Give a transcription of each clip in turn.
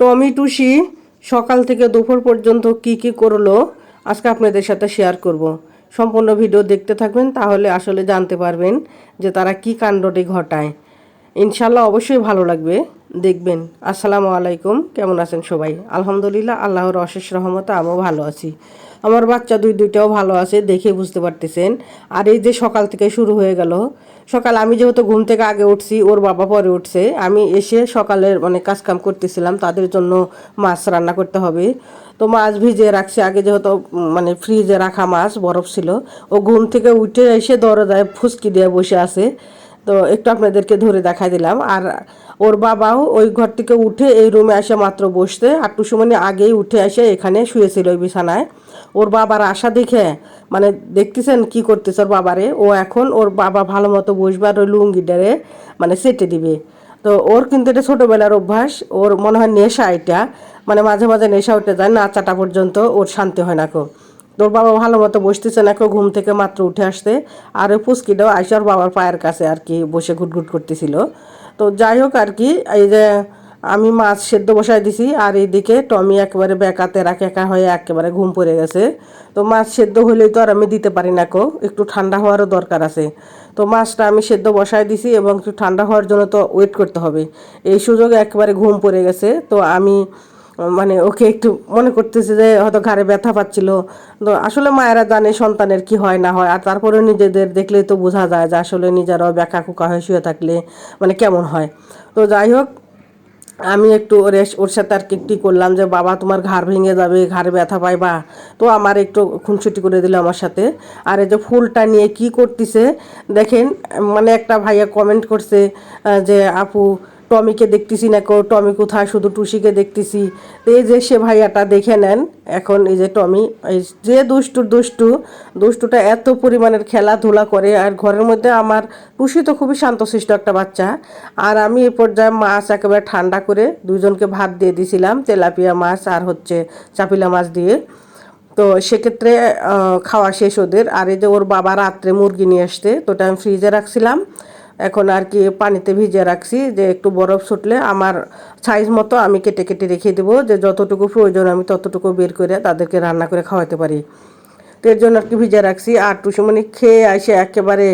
টমি টুসি সকাল থেকে দুপুর পর্যন্ত কি কি করল আজকে আপনাদের সাথে শেয়ার করব। সম্পূর্ণ ভিডিও দেখতে থাকবেন, তাহলে আসলে জানতে পারবেন যে তারা কি কাণ্ডটি ঘটায়। ইনশাল্লাহ অবশ্যই ভালো লাগবে। দেখবেন। আসসালামু আলাইকুম। কেমন আছেন সবাই? আলহামদুলিল্লাহ, আল্লাহর অশেষ রহমতে আমিও ভালো আছি। আমার বাচ্চা দুই, দুইটাও ভালো আছে, দেখে বুঝতে পারতেছেন। আর এই যে সকাল থেকে শুরু হয়ে গেল, সকাল আমি যেহেতু ঘুম থেকে আগে উঠছি, ওর বাবা পরে উঠছে, আমি এসে সকালের মানে কাজকাম করতেছিলাম, তাদের জন্য মাছ রান্না করতে হবে। তো মাছ ভিজিয়ে রাখছি, আগে যেহেতু মানে ফ্রিজে রাখা মাছ, বরফ ছিল, ও ঘুম থেকে উঠে এসে দরজায় ফুসকি দিয়ে বসে আছে। তো একটু আপনাদেরকে ধরে দেখাই দিলাম। আর ওর বাবাও ওই ঘর থেকে উঠে এই রুমে আসে মাত্র বসতে। আটটু সময় আগেই উঠে এসে এখানে শুয়েছিল ওই বিছানায়। ওর বাবার আশা দেখে মানে দেখতেছেন কি করতেছে ওর বাবারে? ও এখন ওর বাবা ভালো মতো বসবে আর ওই লুঙ্গিটারে মানে সেটে দিবে। তো ওর কিন্তু এটা ছোটোবেলার অভ্যাস। ওর মনে হয় নেশা এটা। মানে মাঝে মাঝে নেশা উঠে যায় নাচাটা পর্যন্ত ওর শান্তি হয় না কো। তোর বাবা ভালো মতো বসতেছে না ঘুম থেকে মাত্র উঠে আসতে আর ওই পুচকিটাও বাবার পায়ের কাছে আর কি বসে ঘুটঘুট করতেছিল। তো যাই হোক আর কি, এই যে আমি মাছ সেদ্ধ বসাই দিছি, আর এইদিকে টমি একেবারে বেকাতে রাখে একা হয়ে একেবারে ঘুম পড়ে গেছে। তো মাছ সেদ্ধ হলেই তো আর আমি দিতে পারি না কো, একটু ঠান্ডা হওয়ারও দরকার আছে। তো মাছটা আমি সেদ্ধ বসাই দিছি এবং একটু ঠান্ডা হওয়ার জন্য তো ওয়েট করতে হবে। এই সুযোগে একেবারে ঘুম পড়ে গেছে। তো আমি মানে ওকে একটু মনে করতেছে যে হয়তো ঘাড়ে ব্যথা পাচ্ছিল। তো আসলে মায়েরা জানে সন্তানের কি হয় না হয়, আর তারপরে নিজেদের দেখলেই তো বোঝা যায় যে আসলে নিজেরাও ব্যাকা কুকা হয়ে শুয়ে থাকলে মানে কেমন হয়। তো যাই হোক, আমি একটু ওর ওর সাথে আর কি করলাম যে, বাবা, তোমার ঘাড় ভেঙে যাবে, ঘাড়ে ব্যথা পাইবা। তো আমার একটু খুনসুটি করে দিল আমার সাথে। আর এই যে ফুলটা নিয়ে কি করতেছে, দেখেন মানে একটা ভাইয়া কমেন্ট করছে যে, আপু টমিকে দেখতেছি না, কো টমি কোথায়? শুধু টুসিকে দেখতেছি। এই যে সে ভাইয়াটা দেখে নেন, এখন এই যে টমি, এই যে দুষ্টুর দুষ্টু, দুষ্টুটা এত পরিমাণের খেলাধুলা করে, আর ঘরের মধ্যে আমার, টুসি তো খুবই শান্তশিষ্ট একটা বাচ্চা, আর আমি এই পর্যায়ে মাছ একেবারে ঠান্ডা করে দুজনকে ভাত দিয়ে দিয়েছিলাম তেলাপিয়া মাছ আর হচ্ছে চাপিলা মাছ দিয়ে। তো সেক্ষেত্রে খাওয়া শেষ ওদের, আর এই যে ওর বাবা রাত্রে মুরগি নিয়ে আসতে, তো ওটা আমি ফ্রিজে রাখছিলাম। এখন আর কি পানিতে ভিজিয়ে রাখছি যে একটু বরফ ছুটলে আমার সাইজ মতো আমি কেটে কেটে রেখে দেবো, যে যতটুকু প্রয়োজন আমি ততটুকু বের করে তাদেরকে রান্না করে খাওয়াতে পারি। তো এর জন্য আর কি ভিজে রাখছি। আর টুসুমনি খেয়ে আসে একেবারে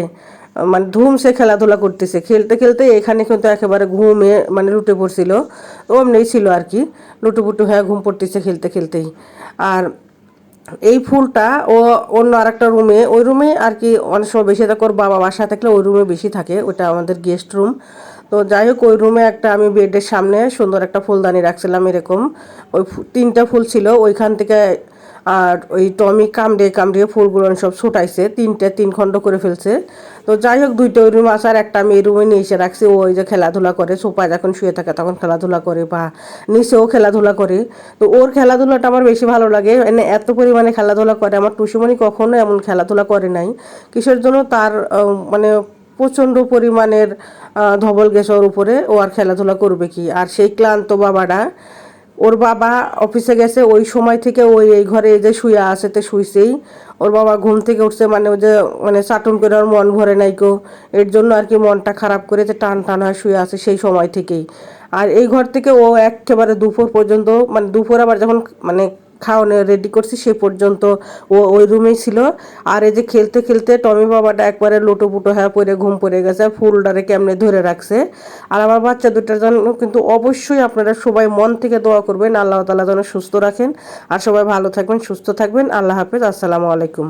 মানে ধুমসে খেলাধুলা করতেছে। খেলতে খেলতে এখানে কিন্তু একেবারে ঘুমে মানে লুটে পড়ছিল। তো অমনি ছিল আর কি। লুটুপুটু হয়ে ঘুম পড়তেছে খেলতে খেলতেই। আর এই ফুলটা ও অন্য আরেকটা রুমে, ওই রুমে আর কি অনেক সময় বেশি থাকে ওর বাবা বাসা থাকলে ওই রুমে বেশি থাকে ওটা আমাদের গেস্ট রুম তো যাই হোক, ওই রুমে একটা আমি বেডের সামনে সুন্দর একটা ফুলদানি রাখছিলাম এরকম। ওই তিনটা ফুল ছিল, ওইখান থেকে আর ওই টমি কামড়ে কামড়িয়ে ফুলগুলো সব ছুটাইছে, তিনটে তিন খণ্ড করে ফেলছে। তো যাই হোক, দুইটা রুম আছে আর একটা এই রুমে নিয়ে এসে রাখছি। ওই যে খেলাধুলা করে সোফায় যখন শুয়ে থাকে তখন খেলাধুলা করে বা নিচেও খেলাধুলা করে। তো ওর খেলাধুলাটা আমার বেশি ভালো লাগে। মানে এত পরিমাণে খেলাধুলা করে, আমার টুসুমণি কখনো এমন খেলাধুলা করে নাই। কিসের জন্য তার মানে প্রচণ্ড পরিমাণের ধবল গেছে ওর উপরে। ও আর খেলাধুলা করবে কি? আর সেই ক্লান্ত বাবাটা ওর বাবা অফিসে গেছে, ওই সময় থেকে ওই এই ঘরে যে শুয়ে আসে তে শুইছেই। ওর বাবা ঘুম থেকে উঠছে মানে ওই যে মানে চাটুন করে ওর মন ভরে নাই কেউ এর জন্য আর কি মনটা খারাপ করে যে টান টান হয় শুয়ে আসে সেই সময় থেকেই। আর এই ঘর থেকে ও একেবারে দুপুর পর্যন্ত মানে দুপুর আবার যখন মানে খাওয়ানো রেডি করছি, সে পর্যন্ত ও ওই রুমেই ছিল। আর এই যে খেলতে খেলতে টমি বাবাটা একবারে লোটো পুটো হ্যাঁ পরে ঘুম পড়ে গেছে, ফুলটারে কেমনে ধরে রাখছে। আর আমার বাচ্চা দুটার জন্য কিন্তু অবশ্যই আপনারা সবাই মন থেকে দোয়া করবেন, আল্লাহ তালা যেন সুস্থ রাখেন। আর সবাই ভালো থাকবেন, সুস্থ থাকবেন, আল্লাহ হাফেজ, আসসালামু আলাইকুম।